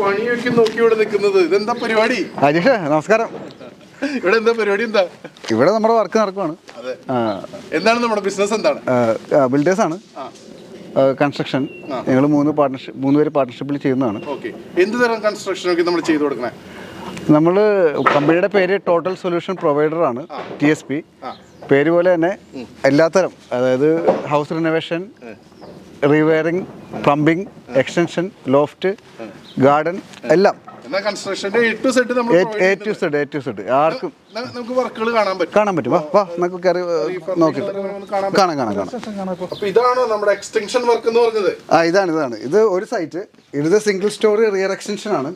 പണിയൊക്കെ നോക്കി ഇവിടെ നിൽക്കുന്നത്. ഇതെന്താ പരിപാടി? അജീഷ് നമസ്കാരം. ഇവിടെ എന്താ പരിപാടി? എന്താ? ഇവിടെ നമ്മുടെ വർക്ക് നടക്കുവാണ്. എന്താണ് നമ്മുടെ ബിസിനസ് എന്താണ്? ബിൽഡേഴ്സ് ആണ്. കൺസ്ട്രക്ഷൻ ഞങ്ങൾ മൂന്ന് പാർട്ണർഷിപ്പ് മൂന്ന് പേര് പാർട്ണർഷിപ്പിൽ ചെയ്യുന്നതാണ്. എന്ത് തരം കൺസ്ട്രക്ഷൻ ഒക്കെ നമ്മൾ ചെയ്തു കൊടുക്കണേ? നമ്മൾ കമ്പനിയുടെ പേര് ടോട്ടൽ സൊല്യൂഷൻ പ്രൊവൈഡർ ആണ് ടി എസ് പി പേര് പോലെ തന്നെ എല്ലാത്തരം. അതായത് house renovation rewiring plumbing extension loft garden എല്ലാം. ആർക്കും നമുക്ക് വർക്കുകൾ കാണാൻ പറ്റും. കാണാൻ പറ്റും. വാ വാ നമുക്ക് കയറി കാണാം കാണാം കാണാം. ഇതാണോ നമ്മുടെ എക്സ്റ്റൻഷൻ വർക്ക് എന്ന് പറഞ്ഞത്? ആ ഇതാണ് ഇതാണ്. ഇത് ഒരു സൈറ്റ്. ഇത് സിംഗിൾ സ്റ്റോറി റിയർ എക്സ്റ്റൻഷൻ ആണ്.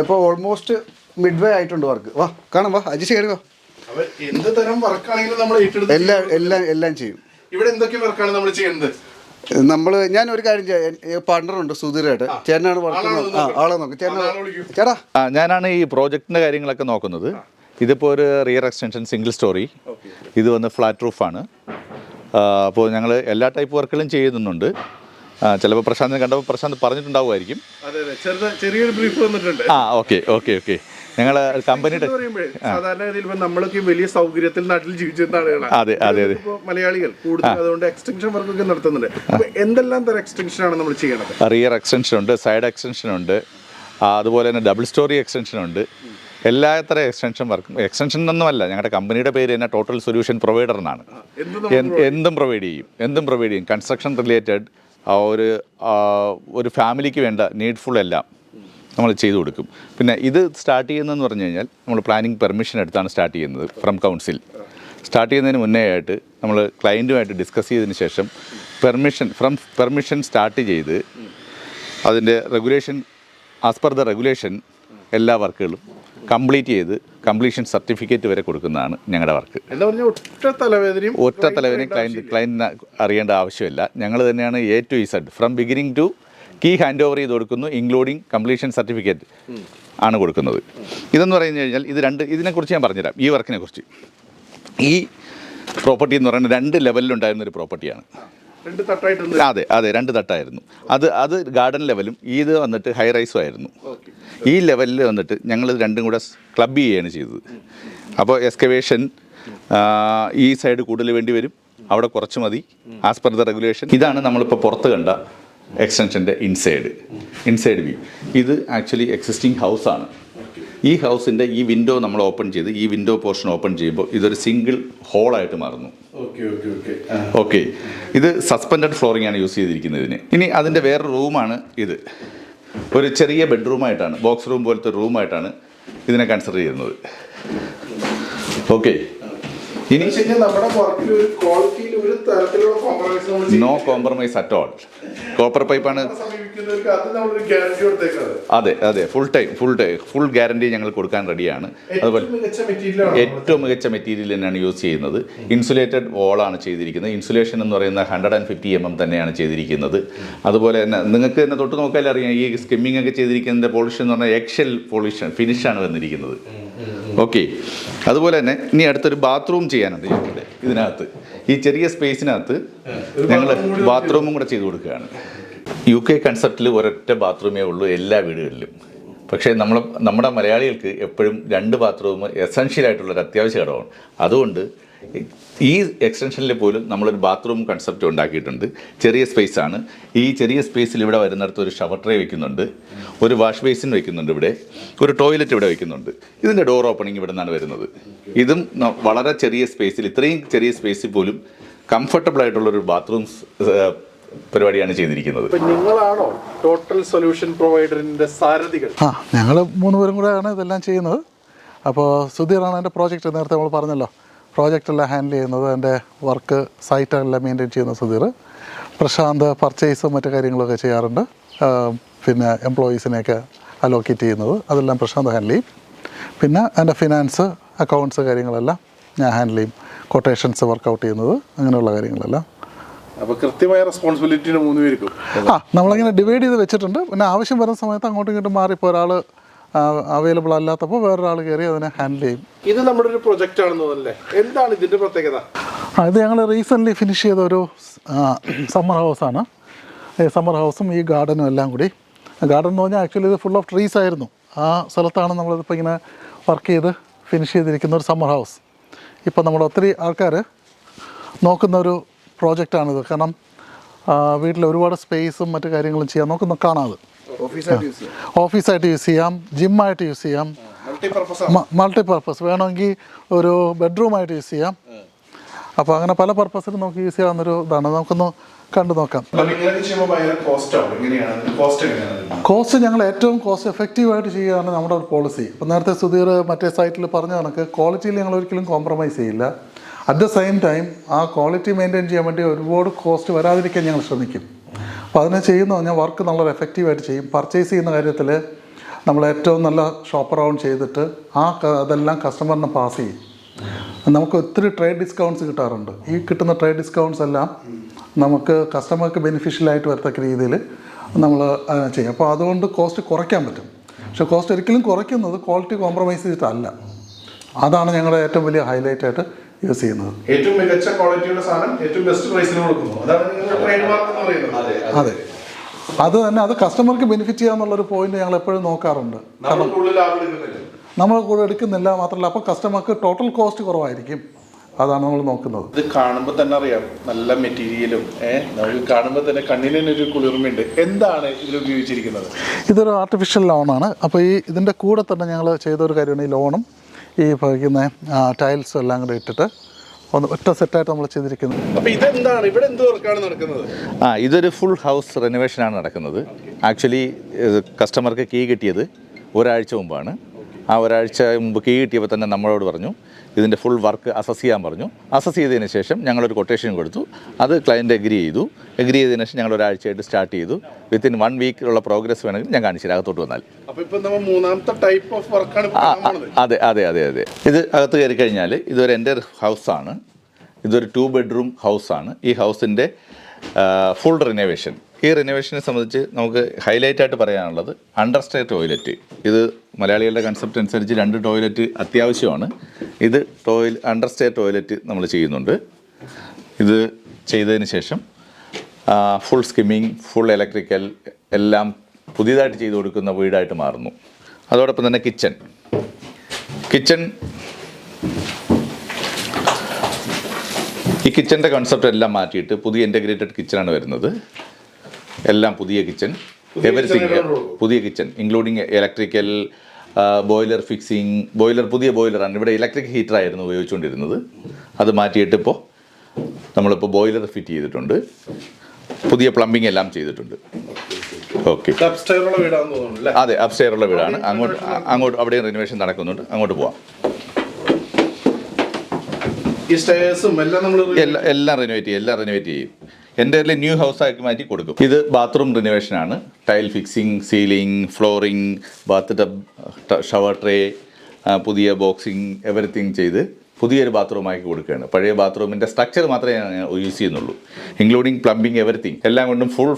ഇപ്പോൾ ഓൾമോസ്റ്റ് മിഡ് വേ ആയിട്ടുണ്ട് വർക്ക് വാ കാണാം വാ. അജിഷ് കയറി വാ. എന്ത് തരം വർക്കാണെങ്കിലും നമ്മൾ എല്ലാം എല്ലാം എല്ലാം ചെയ്യും. ഇവിടെ എന്തൊക്കെ വർക്കാണ് നമ്മൾ ചെയ്യുന്നത്? നമ്മൾ ഞാൻ ഒരു കാര്യം ചെയ്യാം. പാർട്ണറുണ്ട് സുധീരായിട്ട് ചേട്ടനാണ് വർക്ക് ആ ആളെ നോക്കി. ചേട്ടാ. ആ, ഞാനാണ് ഈ പ്രോജക്റ്റിന്റെ കാര്യങ്ങളൊക്കെ നോക്കുന്നത്. ഇതിപ്പോൾ ഒരു റിയർ എക്സ്റ്റൻഷൻ സിംഗിൾ സ്റ്റോറി ഇത് വന്ന് ഫ്ലാറ്റ് റൂഫാണ് അപ്പോൾ ഞങ്ങൾ എല്ലാ ടൈപ്പ് വർക്കുകളും ചെയ്യുന്നുണ്ട്. ചിലപ്പോൾ പ്രശാന്തിനെ കണ്ടപ്പോൾ പ്രശാന്ത് പറഞ്ഞിട്ടുണ്ടാവുമായിരിക്കും. അതെ അതെ. ചെറുത ചെറിയൊരു ബ്രീഫ് വന്നിട്ടുണ്ട്. ആ ഓക്കെ ഓക്കെ ഓക്കെ. ഞങ്ങൾ കമ്പനിയുടെ സാധാരണ ഗതിയിൽ നമ്മളൊക്കെ വലിയ സൗകര്യത്തിൽ നാട്ടിൽ ജീവിച്ചിരുന്ന ആളുകളാണ്. അതെ അതെ അതെ. മലയാളികൾ കൂടുതൽ അതുകൊണ്ട് എക്സ്റ്റൻഷൻ വർക്കൊക്കെ നടത്തുന്നുണ്ട് എന്തെല്ലാം തരം എക്സ്റ്റൻഷൻ ആണ് നമ്മൾ ചെയ്യണത് റിയർ എക്സ്റ്റൻഷൻ ഉണ്ട് സൈഡ് എക്സ്റ്റൻഷൻ ഉണ്ട് അതുപോലെ തന്നെ ഡബിൾ സ്റ്റോറി എക്സ്റ്റൻഷൻ ഉണ്ട്. എല്ലാത്തരം എക്സ്റ്റൻഷൻ വർക്കും എക്സ്റ്റൻഷൻ ഒന്നുമല്ല ഞങ്ങളുടെ കമ്പനിയുടെ പേര് തന്നെ ടോട്ടൽ സൊല്യൂഷൻ പ്രൊവൈഡർ എന്നാണ്. എന്ത് എന്തും പ്രൊവൈഡ് ചെയ്യും. എന്തും പ്രൊവൈഡ് ചെയ്യും കൺസ്ട്രക്ഷൻ റിലേറ്റഡ് ഒരു ഒരു ഫാമിലിക്ക് വേണ്ട നീഡ്ഫുൾ എല്ലാം. നമ്മൾ ചെയ്തു കൊടുക്കും. പിന്നെ ഇത് സ്റ്റാർട്ട് ചെയ്യുന്നതെന്ന് പറഞ്ഞു കഴിഞ്ഞാൽ നമ്മൾ പ്ലാനിങ് പെർമിഷൻ എടുത്താണ് സ്റ്റാർട്ട് ചെയ്യുന്നത് ഫ്രം കൗൺസിൽ സ്റ്റാർട്ട് ചെയ്യുന്നതിന് മുന്നേ ആയിട്ട് നമ്മൾ ക്ലയന്റുമായിട്ട് ഡിസ്കസ് ചെയ്തതിന് ശേഷം പെർമിഷൻ ഫ്രം പെർമിഷൻ സ്റ്റാർട്ട് ചെയ്ത് അതിന്റെ regulation as per the regulation എല്ലാ വർക്കുകളും കംപ്ലീറ്റ് ചെയ്ത് കംപ്ലീഷൻ സർട്ടിഫിക്കറ്റ് വരെ കൊടുക്കുന്നതാണ് ഞങ്ങളുടെ വർക്ക്. ഒറ്റ തലവേദനയും ഒറ്റ തലവേദനയും ക്ലയന്റ് ക്ലയന്റിന് അറിയേണ്ട ആവശ്യമില്ല. ഞങ്ങൾ തന്നെയാണ് A to Z from beginning to key hand over ചെയ്ത് കൊടുക്കുന്നു ഇൻക്ലൂഡിങ് കംപ്ലീഷൻ സർട്ടിഫിക്കറ്റ് ആണ് കൊടുക്കുന്നത്. ഇതെന്ന് പറഞ്ഞു കഴിഞ്ഞാൽ ഇത് രണ്ട് ഇതിനെക്കുറിച്ച് ഞാൻ പറഞ്ഞുതരാം ഈ വർക്കിനെ കുറിച്ച് ഈ പ്രോപ്പർട്ടി എന്ന് പറയുന്നത് രണ്ട് ലെവലിലുണ്ടായിരുന്ന ഒരു പ്രോപ്പർട്ടിയാണ് അതെ അതെ രണ്ട് തട്ടായിരുന്നു. അത് അത് ഗാർഡൻ ലെവലും ഇത് വന്നിട്ട് ഹൈ റൈസും ആയിരുന്നു. ഈ ലെവലിൽ വന്നിട്ട് ഞങ്ങൾ രണ്ടും കൂടെ ക്ലബ് ചെയ്യുകയാണ് ചെയ്തത്. അപ്പോൾ എക്സ്കവേഷൻ ഈ സൈഡ് കൂടുതൽ വേണ്ടി വരും. അവിടെ കുറച്ച് മതി. ആസ് പെർ ദ റെഗുലേഷൻ ഇതാണ് നമ്മളിപ്പോൾ പുറത്ത് കണ്ട എക്സ്റ്റൻഷന്റെ ഇൻസൈഡ് ഇൻസൈഡ് വ്യൂ ഇത് ആക്ച്വലി എക്സിസ്റ്റിംഗ് ഹൗസാണ് ഈ ഹൗസിന്റെ ഈ വിൻഡോ നമ്മൾ ഓപ്പൺ ചെയ്ത് ഈ വിൻഡോ പോർഷൻ ഓപ്പൺ ചെയ്യുമ്പോൾ ഇതൊരു സിംഗിൾ ഹോളായിട്ട് മാറുന്നു. ഓക്കെ ഇത് സസ്പെൻഡഡ് ഫ്ലോറിംഗ് ആണ് യൂസ് ചെയ്തിരിക്കുന്നത് ഇതിന്. ഇനി അതിന്റെ വേറെ റൂമാണ് ഇത്. ഒരു ചെറിയ ബെഡ്റൂമായിട്ടാണ് ബോക്സ് റൂം പോലത്തെ റൂമായിട്ടാണ് ഇതിനെ കൺസിഡർ ചെയ്യുന്നത്. ഓക്കെ ഇനി നമ്മുടെ വർക്കിൽ ഒരു ക്വാളിറ്റിയിൽ no compromise at all copper പൈപ്പാണ് അത് അതെ. Full time full time full guarantee ഞങ്ങൾ കൊടുക്കാൻ റെഡിയാണ് അതുപോലെ ഏറ്റവും മികച്ച മെറ്റീരിയലാണ് ഏറ്റവും മികച്ച മെറ്റീരിയൽ തന്നെയാണ് യൂസ് ചെയ്യുന്നത്. ഇൻസുലേറ്റഡ് വോളാണ് ചെയ്തിരിക്കുന്നത്. ഇൻസുലേഷൻ എന്ന് പറയുന്ന hundred and fifty M M തന്നെയാണ് ചെയ്തിരിക്കുന്നത്. അതുപോലെ തന്നെ നിങ്ങൾക്ക് തന്നെ തൊട്ട് നോക്കിയാലറിയാം ഈ സ്കിമ്മിംഗ് ഒക്കെ ചെയ്തിരിക്കുന്നതിന്റെ പോളിഷ് എന്ന് പറഞ്ഞാൽ എക്ഷൽ പോളിഷ് ഫിനിഷാണ് വന്നിരിക്കുന്നത്. ഓക്കെ അതുപോലെ തന്നെ ഇനി അടുത്തൊരു ബാത്റൂം ചെയ്യാനുണ്ട് ഞങ്ങളുടെ ഇതിനകത്ത്. ഈ ചെറിയ സ്പേസിനകത്ത് ഞങ്ങൾ ബാത്റൂമും കൂടെ ചെയ്തു കൊടുക്കുകയാണ്. യു കെ കൺസെപ്റ്റിൽ ഒരൊറ്റ ബാത്റൂമേ ഉള്ളൂ എല്ലാ വീടുകളിലും. പക്ഷേ നമ്മൾ നമ്മുടെ മലയാളികൾക്ക് എപ്പോഴും രണ്ട് ബാത്റൂം എസെൻഷ്യൽ ആയിട്ടുള്ളൊരു അത്യാവശ്യ ഘടകമാണ്. അതുകൊണ്ട് ഈ എക്സ്റ്റൻഷനിൽ പോലും നമ്മളൊരു ബാത്റൂം കൺസെപ്റ്റ് ഉണ്ടാക്കിയിട്ടുണ്ട്. ചെറിയ സ്പേസ് ആണ്. ഈ ചെറിയ സ്പേസിൽ ഇവിടെ വരുന്നിടത്ത് ഒരു ഷവർ ട്രേ വെക്കുന്നുണ്ട്. ഒരു വാഷ് ബേസിൻ വെക്കുന്നുണ്ട് ഇവിടെ. ഒരു ടോയ്ലറ്റ് ഇവിടെ വെക്കുന്നുണ്ട്. ഇതിന്റെ ഡോർ ഓപ്പണിംഗ് ഇവിടെ നിന്നാണ് വരുന്നത്. ഇതും വളരെ ചെറിയ സ്പേസിൽ ഇത്രയും ചെറിയ സ്പേസിൽ പോലും കംഫർട്ടബിൾ ആയിട്ടുള്ള ആയിട്ടുള്ളൊരു ബാത്റൂം പരിപാടിയാണ് ചെയ്തിരിക്കുന്നത്. ഇപ്പൊ നിങ്ങളാണോ ടോട്ടൽ സൊല്യൂഷൻ പ്രൊവൈഡറിന്റെ സാരഥികൾ? ആ ഞങ്ങൾ മൂന്ന് പേരും കൂടെയാണ് ഇതെല്ലാം ചെയ്യുന്നത്. അപ്പോൾ സുധീറാണ് എന്റെ പ്രോജക്റ്റ് നേരത്തെ നമ്മൾ പറഞ്ഞല്ലോ. പ്രോജക്റ്റ് എല്ലാം ഹാൻഡിൽ ചെയ്യുന്നത് എന്റെ വർക്ക് സൈറ്റ് എല്ലാം മെയിന്റെയിൻ ചെയ്യുന്ന സുധീർ. പ്രശാന്ത് പർച്ചേസും മറ്റു കാര്യങ്ങളൊക്കെ ചെയ്യാറുണ്ട്. പിന്നെ എംപ്ലോയീസിനെയൊക്കെ അലോക്കേറ്റ് ചെയ്യുന്നത്. അതെല്ലാം പ്രശാന്ത് ഹാൻഡിൽ ചെയ്യും. പിന്നെ എന്റെ ഫിനാൻസ് അക്കൗണ്ട്സ് കാര്യങ്ങളെല്ലാം ഞാൻ ഹാൻഡിൽ ചെയ്യും. കൊട്ടേഷൻസ് വർക്കൗട്ട് ചെയ്യുന്നത്. അങ്ങനെയുള്ള കാര്യങ്ങളെല്ലാം. അപ്പോൾ കൃത്യമായ മൂന്ന് പേർക്കും. ആ നമ്മളിങ്ങനെ ഡിവൈഡ് ചെയ്ത് വെച്ചിട്ടുണ്ട്. പിന്നെ ആവശ്യം വരുന്ന സമയത്ത് അങ്ങോട്ടും ഇങ്ങോട്ടും മാറിപ്പോൾ ഒരാൾ അവൈലബിൾ അല്ലാത്തപ്പോൾ വേറൊരാൾ കയറി അതിനെ ഹാൻഡിൽ ചെയ്യും. ഇത് നമ്മുടെ ഒരു പ്രൊജക്റ്റ് ആണെന്ന് തോന്നുന്നല്ലേ? എന്താണ് ഇതിന്റെ പ്രത്യേകത? ആ ഇത് ഞങ്ങൾ റീസെന്റ്ലി ഫിനിഷ് ചെയ്ത ഒരു സമ്മർ ഹൗസാണ് ഈ സമ്മർ ഹൗസും ഈ ഗാർഡനും എല്ലാം കൂടി ഗാർഡൻ എന്ന് പറഞ്ഞാൽ ആക്ച്വലി ഇത് ഫുൾ ഓഫ് ട്രീസ് ആയിരുന്നു. ആ സ്ഥലത്താണ് നമ്മളിതിപ്പോൾ ഇങ്ങനെ വർക്ക് ചെയ്ത് ഫിനിഷ് ചെയ്തിരിക്കുന്ന ഒരു സമ്മർ ഹൗസ് ഇപ്പം നമ്മൾ ഒത്തിരി ആൾക്കാർ നോക്കുന്ന ഒരു പ്രോജക്റ്റാണിത് കാരണം വീട്ടിൽ ഒരുപാട് സ്പേസും മറ്റു കാര്യങ്ങളും ചെയ്യാം ഓഫീസായിട്ട് യൂസ് ചെയ്യാം. ഓഫീസായിട്ട് യൂസ് ചെയ്യാം ജിമ്മായിട്ട് യൂസ് ചെയ്യാം. മൾട്ടി പർപ്പസ് മൾട്ടി പർപ്പസ് വേണമെങ്കിൽ ഒരു ബെഡ്റൂമായിട്ട് യൂസ് ചെയ്യാം. അപ്പോൾ അങ്ങനെ പല പർപ്പസിലും നമുക്ക് യൂസ് ചെയ്യാവുന്നൊരു ഇതാണ്. നമുക്കൊന്ന് കണ്ടു നോക്കാം. കോസ്റ്റ് ഞങ്ങൾ ഏറ്റവും കോസ്റ്റ് എഫക്റ്റീവായിട്ട് ചെയ്യുകയാണ് നമ്മുടെ ഒരു പോളിസി ഇപ്പം നേരത്തെ സുധീർ മറ്റേ സൈറ്റിൽ പറഞ്ഞ കണക്ക് ക്വാളിറ്റിയിൽ ഞങ്ങൾ ഒരിക്കലും കോംപ്രമൈസ് ചെയ്യില്ല. അറ്റ് ദ സെയിം ടൈം ആ ക്വാളിറ്റി മെയിന്റെയിൻ ചെയ്യാൻ വേണ്ടി ഒരുപാട് കോസ്റ്റ് വരാതിരിക്കാൻ ഞങ്ങൾ ശ്രമിക്കും. അപ്പോൾ അതിനെ ചെയ്യുന്ന പറഞ്ഞാൽ വർക്ക് നല്ല എഫക്റ്റീവായിട്ട് ചെയ്യും. പർച്ചേസ് ചെയ്യുന്ന കാര്യത്തിൽ നമ്മൾ ഏറ്റവും നല്ല ഷോപ്പ് അറൗണ്ട് ചെയ്തിട്ട് ആ അതെല്ലാം കസ്റ്റമറിന് പാസ് ചെയ്യും. നമുക്ക് ഒത്തിരി ട്രേഡ് ഡിസ്കൗണ്ട്സ് കിട്ടാറുണ്ട്. ഈ കിട്ടുന്ന ട്രേഡ് ഡിസ്കൗണ്ട്സ് എല്ലാം നമുക്ക് കസ്റ്റമർക്ക് ബെനിഫിഷ്യലായിട്ട് വരത്തക്ക രീതിയിൽ നമ്മൾ ചെയ്യും. അപ്പോൾ അതുകൊണ്ട് കോസ്റ്റ് കുറയ്ക്കാൻ പറ്റും. പക്ഷെ കോസ്റ്റ് ഒരിക്കലും കുറയ്ക്കുന്നത് ക്വാളിറ്റി കോംപ്രമൈസ് ചെയ്തിട്ടല്ല. അതാണ് ഞങ്ങളുടെ ഏറ്റവും വലിയ ഹൈലൈറ്റ് ആയിട്ട് യൂസ് ചെയ്യുന്നത്. ഏറ്റവും മികച്ച ക്വാളിറ്റിയുള്ള സാധനം ഏറ്റവും ബെസ്റ്റ് പ്രൈസിന് കൊടുക്കുന്നു. അതാണ് അതെ അത്. തന്നെ അത് കസ്റ്റമർക്ക് ബെനിഫിറ്റ് ചെയ്യാന്നുള്ളൊരു പോയിന്റ് ഞങ്ങൾ എപ്പോഴും നോക്കാറുണ്ട്. നമ്മൾ കൂടുതൽ നമ്മൾ കൂടെ എടുക്കുന്നില്ല മാത്രമല്ല അപ്പോൾ കസ്റ്റമർക്ക് ടോട്ടൽ കോസ്റ്റ് കുറവായിരിക്കും. അതാണ് നമ്മൾ നോക്കുന്നത്. ഇത് കാണുമ്പോൾ തന്നെ അറിയാം നല്ല മെറ്റീരിയലും ഏഹ് നമുക്ക് കാണുമ്പോൾ തന്നെ കണ്ണിന് തന്നെ ഒരു കുളിർമയുണ്ട്. എന്താണ് ഇതിൽ ഉപയോഗിച്ചിരിക്കുന്നത്? ഇതൊരു ആർട്ടിഫിഷ്യൽ ലോണാണ് അപ്പോൾ ഈ ഇതിന്റെ കൂടെ തന്നെ ഞങ്ങൾ ചെയ്ത ഒരു കാര്യമാണ് ഈ ലോണും ഈ ഉപയോഗിക്കുന്ന ടൈൽസും എല്ലാം കൂടെ ഇട്ടിട്ട് ഒന്ന് ഒറ്റ സെറ്റായിട്ട് നമ്മൾ ചെയ്തിരിക്കുന്നത്. അപ്പൊ ഇതെന്താണ്? ഇവിടെ എന്ത് വർക്കാണ് നടക്കുന്നത്? ആ ഇതൊരു ഫുൾ ഹൗസ് റെനോവേഷനാണ് നടക്കുന്നത്. ആക്ച്വലി കസ്റ്റമർക്ക് കീ കിട്ടിയത് ഒരാഴ്ച മുമ്പാണ്. ആ ഒരാഴ്ച മുമ്പ് കീ കിട്ടിയപ്പോൾ തന്നെ നമ്മളോട് പറഞ്ഞു ഇതിന്റെ ഫുൾ വർക്ക് അസസ് ചെയ്യാൻ പറഞ്ഞു. അസസ് ചെയ്തതിന് ശേഷം ഞങ്ങളൊരു കൊട്ടേഷൻ കൊടുത്തു. അത് ക്ലയന്റ് എഗ്രി ചെയ്തു. എഗ്രി ചെയ്തതിന് ശേഷം ഞങ്ങൾ ഒരാഴ്ചയായിട്ട് സ്റ്റാർട്ട് ചെയ്തു. വിത്തിൻ വൺ വീക്കിലുള്ള പ്രോഗ്രസ് വേണമെങ്കിൽ ഞാൻ കാണിച്ചു അകത്തോട്ട് വന്നാൽ. മൂന്നാമത്തെ ടൈപ്പ് ഓഫ് വർക്കാണ് അതെ അതെ അതെ അതെ. ഇത് അകത്ത് കയറി കഴിഞ്ഞാൽ ഇതൊരു എന്റെ ഹൗസാണ് ഇതൊരു ടു ബെഡ്റൂം ഹൗസാണ് ഈ ഹൗസിന്റെ ഫുൾ റിനോവേഷൻ ഈ റിനോവേഷനെ സംബന്ധിച്ച് നമുക്ക് ഹൈലൈറ്റ് ആയിട്ട് പറയാനുള്ളത് അണ്ടർസ്റ്റേ ടോയ്ലറ്റ് ഇത് മലയാളികളുടെ കൺസെപ്റ്റ് അനുസരിച്ച് രണ്ട് ടോയ്ലറ്റ് അത്യാവശ്യമാണ്. ഇത് ടോയ്ല അണ്ടർസ്റ്റേ ടോയ്ലറ്റ് നമ്മൾ ചെയ്യുന്നുണ്ട്. ഇത് ചെയ്തതിന് ശേഷം ഫുൾ സ്കിമ്മിങ് ഫുൾ ഇലക്ട്രിക്കൽ എല്ലാം പുതിയതായിട്ട് ചെയ്തു കൊടുക്കുന്ന വീടായിട്ട് മാറുന്നു. അതോടൊപ്പം തന്നെ കിച്ചൺ കിച്ചൺ ഈ കിച്ചന്റെ കൺസെപ്റ്റ് എല്ലാം മാറ്റിയിട്ട് പുതിയ ഇന്റഗ്രേറ്റഡ് കിച്ചണാണ് വരുന്നത്. എല്ലാം പുതിയ കിച്ചൺ. എവറിത്തിങ് പുതിയ kitchen including electrical boiler fixing boiler പുതിയ ബോയിലറാണ് ഇവിടെ ഇലക്ട്രിക് ഹീറ്ററായിരുന്നു ഉപയോഗിച്ചുകൊണ്ടിരുന്നത്. അത് മാറ്റിയിട്ട് ഇപ്പോൾ നമ്മളിപ്പോൾ ബോയിലർ ഫിറ്റ് ചെയ്തിട്ടുണ്ട്. പുതിയ പ്ലംബിംഗ് എല്ലാം ചെയ്തിട്ടുണ്ട്. ഓക്കെ അതെ അപ്സ്റ്റെയറുള്ള വീടാണ്. അങ്ങോട്ട് അങ്ങോട്ട് അവിടെ റിനോവേഷൻ നടക്കുന്നുണ്ട്. അങ്ങോട്ട് പോവാം. എല്ലാം റിനോവേറ്റ് ചെയ്യും എല്ലാം റിനോവേറ്റ് ചെയ്യും. എന്റെ ന്യൂ ഹൗസ് ആക്കി മാറ്റി കൊടുക്കും. ഇത് ബാത്റൂം റിനോവേഷൻ ആണ് tile fixing ceiling flooring bath tub shower tray പുതിയ ബോക്സിങ് എവറിത്തിങ് ചെയ്ത് പുതിയൊരു ബാത്റൂം ആക്കി കൊടുക്കുകയാണ്. പഴയ ബാത്റൂമിന്റെ സ്ട്രക്ചർ മാത്രമേ ഞാൻ യൂസ് ചെയ്യുന്നുള്ളൂ. ഇൻക്ലൂഡിങ് പ്ലംബിംഗ് എവറിത്തിങ് എല്ലാം കൊണ്ടും ഫുൾ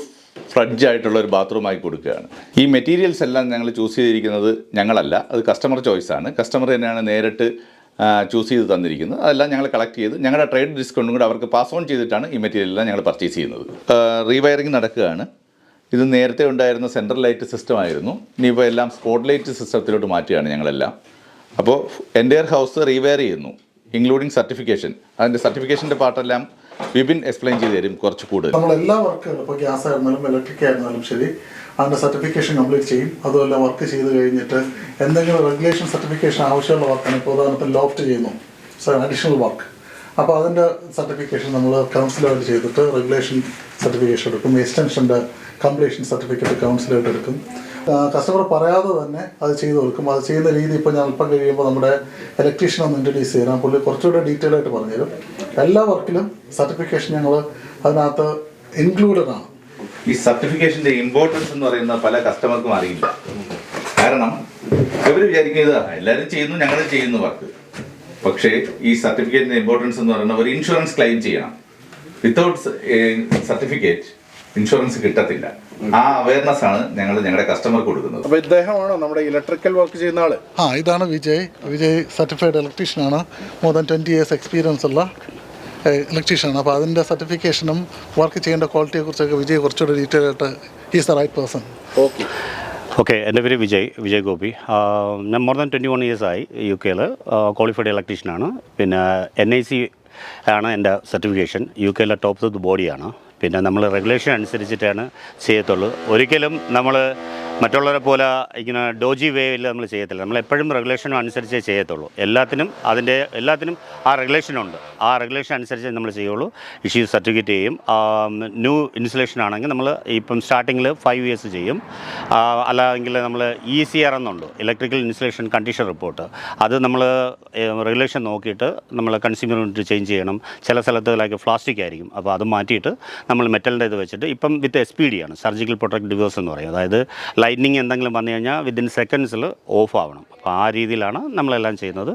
ഫ്രഡ്ജ് ആയിട്ടുള്ള ഒരു ബാത്റൂം ആക്കി കൊടുക്കുകയാണ്. ഈ മെറ്റീരിയൽസ് എല്ലാം ഞങ്ങൾ ചൂസ് ചെയ്തിരിക്കുന്നത് ഞങ്ങളല്ല. അത് കസ്റ്റമർ ചോയ്സാണ് കസ്റ്റമർ തന്നെയാണ് നേരിട്ട് ചൂസ് ചെയ്ത് തന്നിരിക്കുന്നത് അതെല്ലാം ഞങ്ങൾ കളക്ട് ചെയ്ത് ഞങ്ങളുടെ ട്രേഡ് ഡിസ്കൗണ്ടും കൂടെ അവർക്ക് പാസ് ഓൺ ചെയ്തിട്ടാണ് ഈ മെറ്റീരിയൽ എല്ലാം ഞങ്ങൾ പർച്ചേസ് ചെയ്യുന്നത്. റീവയറിംഗ് നടക്കുകയാണ്. ഇത് നേരത്തെ ഉണ്ടായിരുന്ന സെൻട്രൽ ലൈറ്റ് സിസ്റ്റം ആയിരുന്നു. ഇനിയിപ്പോൾ എല്ലാം സ്പോട്ട് ലൈറ്റ് സിസ്റ്റത്തിലോട്ട് മാറ്റുകയാണ് ഞങ്ങളെല്ലാം. അപ്പോൾ എന്റെ ഹൗസ് റീവയർ ചെയ്യുന്നു ഇൻക്ലൂഡിങ് സർട്ടിഫിക്കേഷൻ അതിന്റെ സർട്ടിഫിക്കേഷന്റെ പാർട്ടെല്ലാം വിപിൻ എക്സ്പ്ലെയിൻ ചെയ്ത് തരും കുറച്ച് കൂടുതൽ. നമ്മൾ എല്ലാ വർക്കുകളും ഇപ്പോൾ ഗ്യാസ് ആയിരുന്നാലും ഇലക്ട്രിക് ആയിരുന്നാലും ശരി അതിന്റെ സർട്ടിഫിക്കേഷൻ കംപ്ലീറ്റ് ചെയ്യും. അതുമല്ല വർക്ക് ചെയ്ത് കഴിഞ്ഞിട്ട് എന്തെങ്കിലും റെഗുലേഷൻ സർട്ടിഫിക്കേഷൻ ആവശ്യമുള്ള വർക്കാണ് ഇപ്പോൾ ഉദാഹരണത്തിന് ലോഫ്റ്റ് ചെയ്യുന്നു. അഡീഷണൽ വർക്ക് അപ്പോൾ അതിന്റെ സർട്ടിഫിക്കേഷൻ നമ്മൾ കൗൺസിലായിട്ട് ചെയ്തിട്ട് റെഗുലേഷൻ സർട്ടിഫിക്കേഷൻ എടുക്കും. എക്സ്റ്റൻഷന്റെ കംപ്ലീഷൻ സർട്ടിഫിക്കറ്റ് കൗൺസിലായിട്ട് എടുക്കും. കസ്റ്റമർ പറയാതെ തന്നെ അത് ചെയ്ത് കൊടുക്കും. അത് ചെയ്യുന്ന രീതി ഇപ്പോൾ ഞാൻ അല്പം കഴിയുമ്പോൾ നമ്മുടെ ഇലക്ട്രീഷ്യൻ ഒന്ന് ഇൻട്രൊഡ്യൂസ് ചെയ്യണം. പുള്ളി കുറച്ചുകൂടെ ഡീറ്റെയിൽ ആയിട്ട് പറഞ്ഞുതരും. എല്ലാ വർക്കിലും സർട്ടിഫിക്കേഷൻ ഞങ്ങൾ അതിനകത്ത് ഇൻക്ലൂഡഡ് ആണ്. ഈ സർട്ടിഫിക്കേഷന്റെ ഇമ്പോർട്ടൻസ് എന്ന് പറയുന്ന പല കസ്റ്റമർക്കും അറിയില്ല. കാരണം ഇവർ വിചാരിക്കുന്നത് എല്ലാവരും ചെയ്യുന്നു ഞങ്ങൾ ചെയ്യുന്നു വർക്ക് പക്ഷേ ഈ സർട്ടിഫിക്കറ്റിന്റെ ഇമ്പോർട്ടൻസ് എന്ന് പറയുന്നത് ഒരു ഇൻഷുറൻസ് ക്ലെയിം ചെയ്യണം. വിത്തൗട്ട് സർട്ടിഫിക്കറ്റ് ഇൻഷുറൻസ് കിട്ടത്തില്ല. ആ അവയർനെസ് ആണ് ഞങ്ങൾ ഞങ്ങളുടെ കസ്റ്റമർക്ക് കൊടുക്കുന്നത്. അപ്പൊ ഇദ്ദേഹമാണോ നമ്മുടെ ഇലക്ട്രിക്കൽ വർക്ക് ചെയ്യുന്ന ആൾ? ആ ഇതാണ് വിജയ്. വിജയ് സർട്ടിഫൈഡ് ഇലക്ട്രീഷ്യൻ ആണ്. More than twenty years experience ഉള്ള ഇലക്ട്രീഷ്യൻ ആണ്. അപ്പോൾ അതിന്റെ സർട്ടിഫിക്കേഷനും വർക്ക് ചെയ്യേണ്ട ക്വാളിറ്റിയെ കുറിച്ചൊക്കെ വിജയ് കുറച്ചുകൂടി ഡീറ്റെയിൽ ആയിട്ട് he's the right person okay okay എന്റെ പേര് വിജയ് വിജയ് ഗോപി. ആ, ഞാൻ മോർ ദാൻ ട്വന്റി വൺ ഇയേഴ്സായി യു കെയിൽ ക്വാളിഫൈഡ് ഇലക്ട്രീഷ്യൻ ആണ്. പിന്നെ എൻ ഐ സി ആണ് എന്റെ സർട്ടിഫിക്കേഷൻ യു കെയിലെ ടോപ്പ് ഓഫ് ദി ബോഡിയാണ് പിന്നെ നമ്മൾ റെഗുലേഷൻ അനുസരിച്ചിട്ടാണ് ചെയ്യത്തുള്ളൂ. ഒരിക്കലും നമ്മൾ മറ്റുള്ളവരെ പോലെ ഇങ്ങനെ ഡോജി വേയിൽ നമ്മൾ ചെയ്യത്തില്ല. നമ്മൾ എപ്പോഴും റെഗുലേഷൻ അനുസരിച്ചേ ചെയ്യത്തുള്ളൂ. എല്ലാത്തിനും അതിന്റെ എല്ലാത്തിനും ആ റെഗുലേഷൻ ഉണ്ട്. ആ റെഗുലേഷൻ അനുസരിച്ച് നമ്മൾ ചെയ്യുള്ളൂ. ഇഷ്യൂ സർട്ടിഫിക്കറ്റ് ചെയ്യും. ന്യൂ ഇൻസുലേഷൻ ആണെങ്കിൽ നമ്മൾ ഇപ്പം സ്റ്റാർട്ടിങ്ങിൽ ഫൈവ് ഇയേഴ്സ് ചെയ്യും. അല്ലെങ്കിൽ നമ്മൾ ഇ സി ആർ എന്നുണ്ട്. ഇലക്ട്രിക്കൽ ഇൻസുലേഷൻ കണ്ടീഷൻ റിപ്പോർട്ട് അത് നമ്മൾ റെഗുലേഷൻ നോക്കിയിട്ട് നമ്മൾ കൺസ്യൂമർ യൂണിറ്റ് ചേഞ്ച് ചെയ്യണം. ചില സ്ഥലത്ത് ലൈക്ക് പ്ലാസ്റ്റിക് ആയിരിക്കും. അപ്പോൾ അത് മാറ്റിയിട്ട് നമ്മൾ മെറ്റലിന്റെ ഇത് വെച്ചിട്ട് ഇപ്പം വിത്ത് എസ് പി ഡി ആണ്. സർജിക്കൽ പ്രൊട്ടക്ട് ഡിവേഴ്സ് എന്ന് പറയും. അതായത് ലൈറ്റ്നിങ് എന്തെങ്കിലും വന്നു കഴിഞ്ഞാൽ വിത്തിൻ സെക്കൻഡ്സിൽ ഓഫ് ആവണം. അപ്പോൾ ആ രീതിയിലാണ് നമ്മളെല്ലാം ചെയ്യുന്നത്.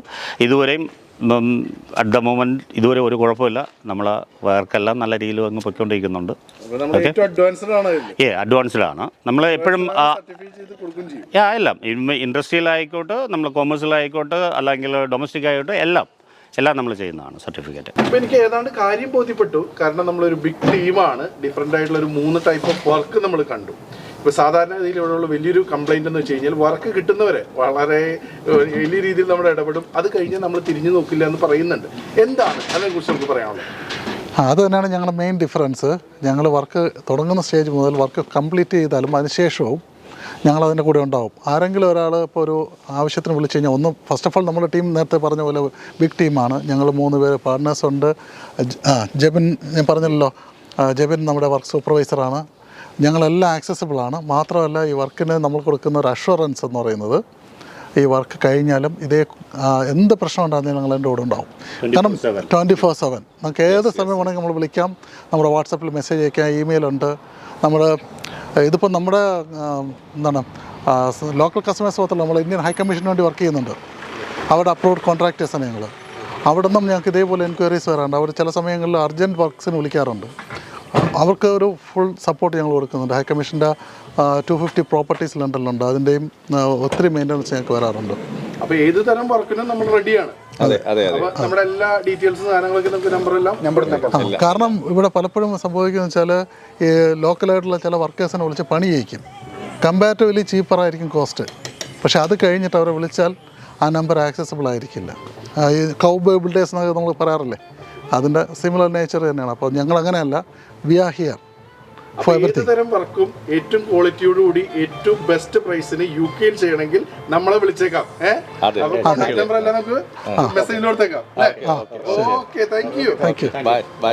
ഇതുവരെയും അറ്റ് ദ മൊമെന്റ് ഇതുവരെ ഒരു കുഴപ്പമില്ല. നമ്മൾ വർക്കെല്ലാം നല്ല രീതിയിൽ അങ്ങ് പൊയ്ക്കൊണ്ടിരിക്കുന്നുണ്ട്. ഏ അഡ്വാൻസ്ഡ് ആണ്. നമ്മൾ എപ്പോഴും ആ എല്ലാം. ഇൻഡസ്ട്രിയൽ ആയിക്കോട്ടെ നമ്മൾ കൊമേഴ്സ്യൽ ആയിക്കോട്ടെ അല്ലെങ്കിൽ ഡൊമസ്റ്റിക് ആയിക്കോട്ടെ എല്ലാം എല്ലാം നമ്മൾ ചെയ്യുന്നതാണ് സർട്ടിഫിക്കറ്റ് അപ്പോൾ എനിക്ക് ഏതാണ്ട് കാര്യം ബോധ്യപ്പെട്ടു. കാരണം നമ്മളൊരു ബിഗ് ടീമാണ് ഡിഫറെന്റ് ആയിട്ടുള്ള ഒരു മൂന്ന് ടൈപ്പ് ഓഫ് വർക്ക് നമ്മൾ കണ്ടു. ഇപ്പൊ സാധാരണ രീതിയിൽ ഇവിടെയുള്ള വലിയൊരു കംപ്ലൈന്റ് എന്ന് വെച്ച് കഴിഞ്ഞാൽ വർക്ക് കിട്ടുന്നവരെ വളരെ വലിയ രീതിയിൽ നമ്മൾ ഇടപെടും. അത് കഴിഞ്ഞ് നമ്മൾ തിരിഞ്ഞു നോക്കില്ല എന്ന് പറയുന്നുണ്ട്. എന്താണ്? അതിനെക്കുറിച്ച് നമുക്ക് പറയാനുള്ളത്. അത് തന്നെയാണ് ഞങ്ങളുടെ മെയിൻ ഡിഫറൻസ് ഞങ്ങൾ വർക്ക് തുടങ്ങുന്ന സ്റ്റേജ് മുതൽ വർക്ക് കംപ്ലീറ്റ് ചെയ്താലും അതിനുശേഷവും ഞങ്ങൾ അതിന്റെ കൂടെ ഉണ്ടാവും. ആരെങ്കിലും ഒരാൾ ഇപ്പോൾ ഒരു ആവശ്യത്തിന് വിളിച്ചു കഴിഞ്ഞാൽ ഒന്ന് ഫസ്റ്റ് ഓഫ് ഓൾ നമ്മുടെ ടീം നേരത്തെ പറഞ്ഞ പോലെ ബിഗ് ടീമാണ് ഞങ്ങൾ മൂന്ന് പേര് പാർട്ട്നേഴ്സ് ഉണ്ട്. ജെബിൻ ഞാൻ പറഞ്ഞല്ലോ ജബിൻ നമ്മുടെ വർക്ക് സൂപ്പർവൈസറാണ് ഞങ്ങളെല്ലാം ആക്സസിബിളാണ് മാത്രമല്ല ഈ വർക്കിന് നമ്മൾ കൊടുക്കുന്ന ഒരു അഷുറൻസ് എന്ന് പറയുന്നത് ഈ വർക്ക് കഴിഞ്ഞാലും ഇതേ എന്ത് പ്രശ്നം ഉണ്ടാകുന്ന ഞങ്ങൾ എന്റെ കൂടെ ഉണ്ടാവും. കാരണം ട്വന്റി ഫോർ സെവൻ നമുക്ക് ഏത് സമയം വേണമെങ്കിൽ നമ്മൾ വിളിക്കാം. നമ്മുടെ വാട്സപ്പിൽ മെസ്സേജ് അയക്കാം ഇമെയിൽ ഉണ്ട്. നമ്മുടെ ഇതിപ്പോൾ നമ്മുടെ എന്താണ് ലോക്കൽ കസ്റ്റമേഴ്സ് മാത്രമല്ല നമ്മൾ ഇന്ത്യൻ ഹൈ കമ്മീഷന് വേണ്ടി വർക്ക് ചെയ്യുന്നുണ്ട്. അവിടെ അപ്രൂവ്ഡ് കോൺട്രാക്ടേഴ്സാണ് ഞങ്ങൾ അവിടെ നിന്നും ഞങ്ങൾക്ക് ഇതേപോലെ എൻക്വയറീസ് വരാറുണ്ട്. അവർ ചില സമയങ്ങളിൽ അർജന്റ് വർക്ക്സിന് വിളിക്കാറുണ്ട്. അവർക്ക് ഒരു ഫുൾ സപ്പോർട്ട് ഞങ്ങൾ കൊടുക്കുന്നുണ്ട്. ഹൈക്കമ്മീഷന്റെ ടു ഫിഫ്റ്റി പ്രോപ്പർട്ടീസ് ലണ്ടനിലുണ്ട് അതിന്റെയും ഒത്തിരി മെയിന്റനൻസ് ഞങ്ങൾക്ക് വരാറുണ്ട്. അപ്പോൾ ഏത് തരം വർക്കിനും നമ്മൾ റെഡിയാണ് കാരണം ഇവിടെ പലപ്പോഴും സംഭവിക്കുന്നത് വെച്ചാൽ ഈ ലോക്കലായിട്ടുള്ള ചില വർക്കേഴ്സിനെ വിളിച്ച് പണി ചെയ്യിക്കും. കമ്പാരിറ്റീവ്ലി ചീപ്പറായിരിക്കും കോസ്റ്റ് പക്ഷെ അത് കഴിഞ്ഞിട്ട് അവരെ വിളിച്ചാൽ ആ നമ്പർ ആക്സസിബിൾ ആയിരിക്കില്ല. ഈ കൗ ബിൽഡേഴ്സ് എന്നൊക്കെ നമ്മൾ പറയാറില്ലേ? അതിന്റെ സിമിലർ നേച്ചർ തന്നെയാണ്. അപ്പോൾ ഞങ്ങൾ അങ്ങനെയല്ല വി ആർ ഹിയർ തരം വർക്കും ഏറ്റവും ക്വാളിറ്റിയോടുകൂടി ഏറ്റവും ബെസ്റ്റ് പ്രൈസിന് യു കെയിൽ ചെയ്യണമെങ്കിൽ നമ്മളെ വിളിച്ചേക്കാം. മെസ്സേജിൽ കൊടുത്തേക്കാം. Okay thank you thank you bye bye